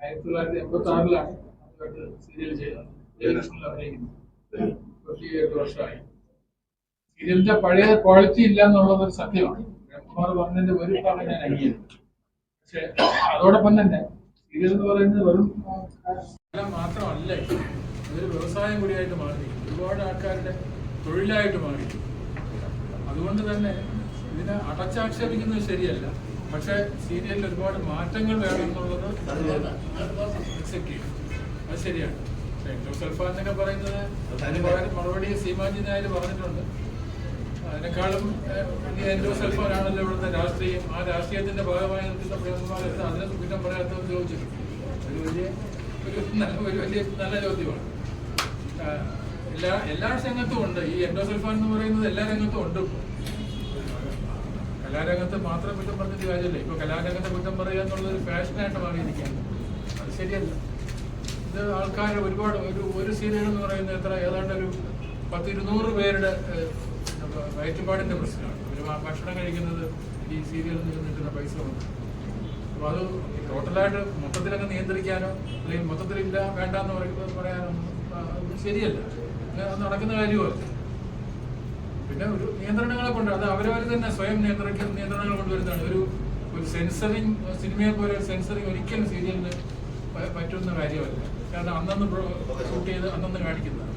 ആയിരത്തി തൊള്ളായിരത്തി എൺപത്തി ആറിലാണ് സീരിയൽ ചെയ്തത് ജയകൃഷ്ണനിൽ അഭിനയിക്കുന്നത്? ഇരുപത്തിയെട്ട് വർഷമായി. സീരിയലിന്റെ പഴയ ക്വാളിറ്റി ഇല്ല എന്നുള്ളത് ഒരു സത്യമാണ്. പ്രേംകുമാർ പറഞ്ഞതിന്റെ ഒരു ഭാഗം ഞാൻ അംഗീകരിക്കും പക്ഷെ അതോടൊപ്പം തന്നെ സീരിയൽ എന്ന് പറയുന്നത് വെറും മാത്രമല്ല ഒരു വ്യവസായം കൂടിയായിട്ട് മാറി ഒരുപാട് ആൾക്കാരുടെ തൊഴിലായിട്ട് മാറി അതുകൊണ്ട് തന്നെ ഇതിനെ അടച്ചാക്ഷേപിക്കുന്നത് ശരിയല്ല. പക്ഷെ സീരിയലിൽ ഒരുപാട് മാറ്റങ്ങൾ വേണം എന്നുള്ളത്. അത് ശരിയാണ്. പക്ഷേ എന്നൊക്കെ പറയുന്നത് മറുപടി സീമാജി നായർ പറഞ്ഞിട്ടുണ്ട്. അതിനേക്കാളും എൻഡോ സൽഫാനാണല്ലോ ഇവിടുത്തെ രാഷ്ട്രീയം. ആ രാഷ്ട്രീയത്തിന്റെ ഭാഗമായി നിൽക്കുന്ന പ്രേമകുമാരത്ത് അതിനെ കുറ്റം പറയാത്ത ചോദിച്ചിട്ടുണ്ട്. ഒരു വലിയ ഒരു നല്ല ഒരു വലിയ നല്ല ചോദ്യമാണ്. എല്ലാ എല്ലാ രംഗത്തും ഉണ്ട്. ഈ എൻഡോ സൽഫാൻ എന്ന് പറയുന്നത് എല്ലാ രംഗത്തും ഉണ്ട് ഇപ്പോൾ കലാരംഗത്ത് മാത്രം കുറ്റം പറഞ്ഞിട്ട് കാര്യമില്ല. ഇപ്പൊ കലാരംഗത്തെ കുറ്റം പറയുക എന്നുള്ളത് ഒരു ഫാഷനായിട്ട് മാറിയിരിക്കുകയാണ് അത് ശരിയല്ല. ഇത് ആൾക്കാർ ഒരുപാട് ഒരു ഒരു സീരിയൽ എന്ന് പറയുന്നത് എത്ര? ഏതാണ്ട് ഒരു പത്ത് ഇരുന്നൂറ് പേരുടെ വയറ്റുപാടിന്റെ പ്രശ്നമാണ്. ഒരു ഭക്ഷണം കഴിക്കുന്നത് ഈ സീരിയൽ നിന്ന് പൈസ കൊണ്ട്. അപ്പോൾ അത് ടോട്ടലായിട്ട് മൊത്തത്തിലങ്ങ് നിയന്ത്രിക്കാനോ അല്ലെങ്കിൽ മൊത്തത്തിലില്ല വേണ്ടെന്ന് പറയുമ്പോൾ പറയാനോ ശരിയല്ല. നടക്കുന്ന കാര്യമല്ല പിന്നെ ഒരു നിയന്ത്രണങ്ങളെ കൊണ്ട് അത് അവരവർ തന്നെ സ്വയം നിയന്ത്രിക്കുന്ന നിയന്ത്രണങ്ങൾ കൊണ്ടുവരുന്നതാണ്. ഒരു ഒരു സെൻസറിങ് സിനിമയെ പോലെ ഒരു സെൻസറിങ് ഒരിക്കലും സീരിയലിന് പറ്റുന്ന കാര്യമല്ല. കാരണം അന്നന്ന് ഷൂട്ട് ചെയ്ത് അന്നന്ന് കാണിക്കുന്നതാണ്.